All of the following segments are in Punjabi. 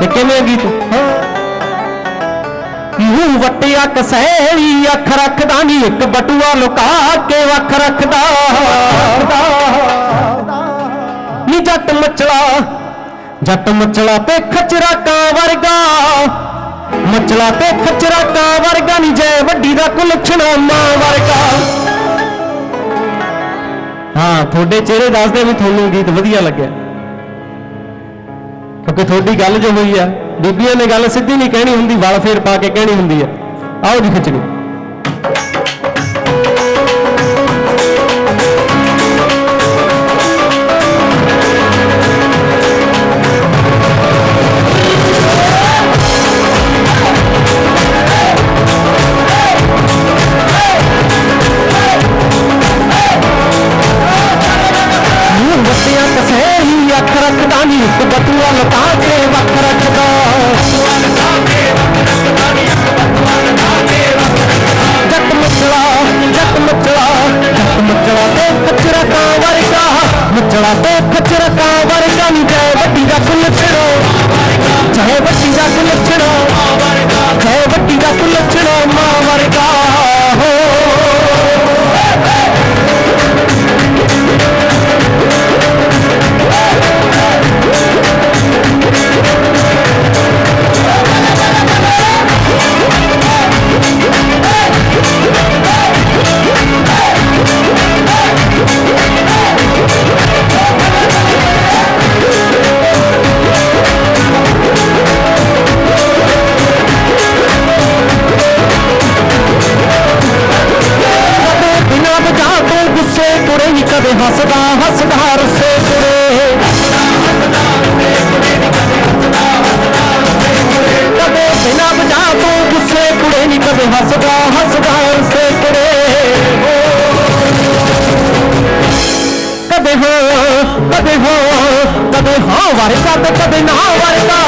ਤੇ ਕਿਵੇਂ ਗੀਤ? ਮੂੰਹ ਵਟਿਆ ਕਸੈਲੀ ਅੱਖ ਰੱਖਦਾ ਨਹੀਂ ਇੱਕ ਬਟੂਆ ਲੁਕਾ ਕੇ ਵੱਖ ਰੱਖਦਾ। ਨੀ ਜੱਟ ਮਚਲਾ ਜੱਟ ਮਚਲਾ ਤੇ ਖਚਰਾ ਕਾਂ ਵਰਗਾ। ਮਚਲਾ ਤੇ ਖਚਰਾ ਕਾਂ ਵਰਗਾ ਨਹੀਂ ਜੈ ਵੱਡੀ ਦਾ ਕੁਲਛਣਾ ਮਾਂ ਵਰਗਾ। ਹਾਂ, ਤੁਹਾਡੇ ਚਿਹਰੇ ਦੱਸਦੇ ਵੀ ਤੁਹਾਨੂੰ ਗੀਤ ਵਧੀਆ ਲੱਗਿਆ। ਕਿਉਂਕਿ ਤੁਹਾਡੀ ਗੱਲ ਜੋ ਹੋਈ ਆ, ਬੀਬੀਆਂ ਨੇ ਗੱਲ ਸਿੱਧੀ ਨਹੀਂ ਕਹਿਣੀ ਹੁੰਦੀ, ਵਲ ਫੇਰ ਪਾ ਕੇ ਕਹਿਣੀ ਹੁੰਦੀ ਆ। ਆਓ ਜੀ ਖਿੱਚਣੀ ਮਚਲਾ ਤੇ ਖਚਰਾ ਕਾਂ ਵਰਗਾ। ਮਚਲਾ ਤੇ ਖਚਰਾ ਕਾਂ ਵਰਗਾ ਨਹੀਂ ਜੈ ਵੱਡੀ ਦਾ ਕੁਲਛੜੋ ਚਾਹੇ ਵੱਡੀ ਦਾ ਕੁਲਛੜੋ ਚਾਹੇ ਵੱਡੀ ਦਾ ਹੱਸਦਾ ਹੱਸਦਾ ਰਸੇ ਕੁੜੇ ਕਦੇ ਬਿਨਾ ਵਜ੍ਹਾ ਤੋਂ ਗੁੱਸੇ ਕੁੜੇ ਨਹੀਂ ਕਦੇ ਹੱਸਦਾ ਹੱਸਦਾ ਰਸੇ ਕੁੜੇ ਕਦੇ ਹੋ ਕਦੇ ਹੋ, ਕਦੇ ਹਾਂ ਵਰਗਾ ਤੇ ਕਦੇ ਨਾ ਵਰਗਾ।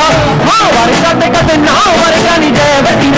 ਹਾਂ ਵਰਗਾ ਤੇ ਕਦੇ ਨਾ ਵਰਗਾ ਨਹੀਂ ਜੈ ਵੱਡੀ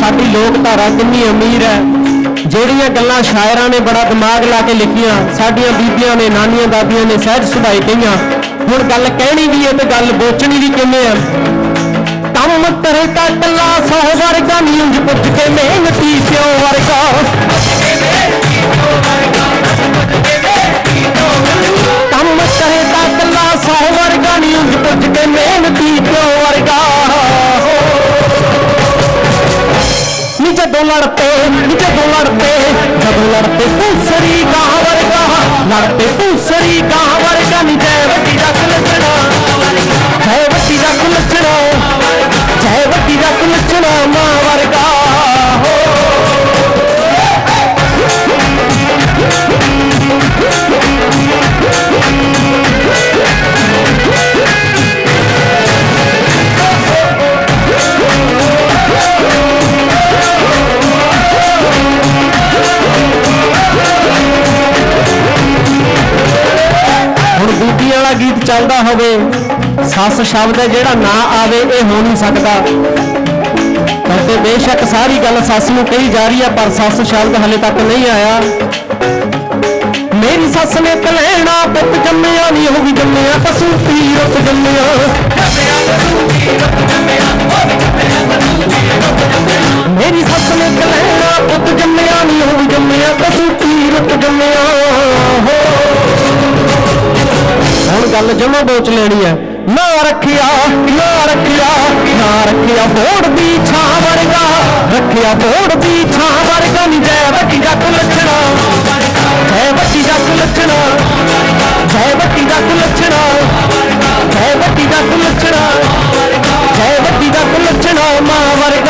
ਸਾਡੀ ਲੋਕ ਧਾਰਾ ਕਿੰਨੀ ਅਮੀਰ ਹੈ। ਜਿਹੜੀਆਂ ਗੱਲਾਂ ਸ਼ਾਇਰਾਂ ਨੇ ਬੜਾ ਦਿਮਾਗ ਲਾ ਕੇ ਲਿਖੀਆਂ, ਸਾਡੀਆਂ ਬੀਬੀਆਂ ਨੇ, ਨਾਨੀਆਂ, ਦਾਦੀਆਂ ਨੇ ਸਹਿਜ ਸੁਭਾਈ ਕਹੀਆਂ। ਹੁਣ ਗੱਲ ਕਹਿਣੀ ਵੀ ਹੈ ਤੇ ਗੱਲ ਬੋਚਣੀ ਵੀ ਕਿਵੇਂ ਆ ਕੰਮ ਕਰੇ ਤਾਂ ਕੱਲਾ ਸੌ ਵਰਗਾ ਨਹੀਂ ਉਂਝ ਪੁੱਛ ਕੇ ਮਿਹਨਤੀ ਪਿਓ ਵਰਗਾ। ਨੀ ਜਦੋਂ ਲੜ ਪਏ ਨੀ ਜਦੋਂ ਲੜ ਪਏ ਜਦੋਂ ਲੜ ਪਏ ਪੂਸਰੀ ਗਾਂ ਵਰਗਾ ਲੜ ਪਏ ਬੀਬੀ ਵਾਲਾ ਗੀਤ ਚੱਲਦਾ ਹੋਵੇ, ਸੱਸ ਸ਼ਬਦ ਹੈ ਜਿਹੜਾ ਨਾ ਆਵੇ, ਇਹ ਹੋ ਨਹੀਂ ਸਕਦਾ। ਕਿਉਂਕਿ ਬੇਸ਼ੱਕ ਸਾਰੀ ਗੱਲ ਸੱਸ ਨੂੰ ਕਹੀ ਜਾ ਰਹੀ ਹੈ ਪਰ ਸੱਸ ਸ਼ਬਦ ਹਲੇ ਤੱਕ ਨਹੀਂ ਆਇਆ। ਮੇਰੀ ਸੱਸ ਨੇ ਕਲੈਣਾ ਪੁੱਤ ਜੰਮਿਆ ਨਹੀਂ ਉਹ ਵੀ ਜੰਮਿਆ ਪਸ਼ੂ ਪੀਰਤ ਜੰਮਿਆ। ਮੇਰੀ ਗੱਲ ਜਮਾ ਬੋਚ ਲੈਣੀ ਹੈ ਨਾ ਰੱਖਿਆ ਨਾ ਰੱਖਿਆ ਨਾ ਰੱਖਿਆ ਬੋੜ ਦੀ ਛਾਂ ਵਰਗਾ। ਰੱਖਿਆ ਬੋੜ ਦੀ ਛਾਂ ਵਰਗਾ ਨਹੀਂ ਜੈ ਵੱਡੀ ਦਾ ਕੁਲਛਣਾ ਜੈ ਵੱਡੀ ਦਾ ਕੁਲਛਣਾ ਜੈ ਵੱਡੀ ਦਾ ਕੁਲਛਣਾ ਜੈ ਵੱਡੀ ਦਾ ਕੁਲਛਣਾ ਜੈ ਵੱਡੀ ਦਾ ਕੁਲਛਣਾ ਮਾਂ ਵਰਗਾ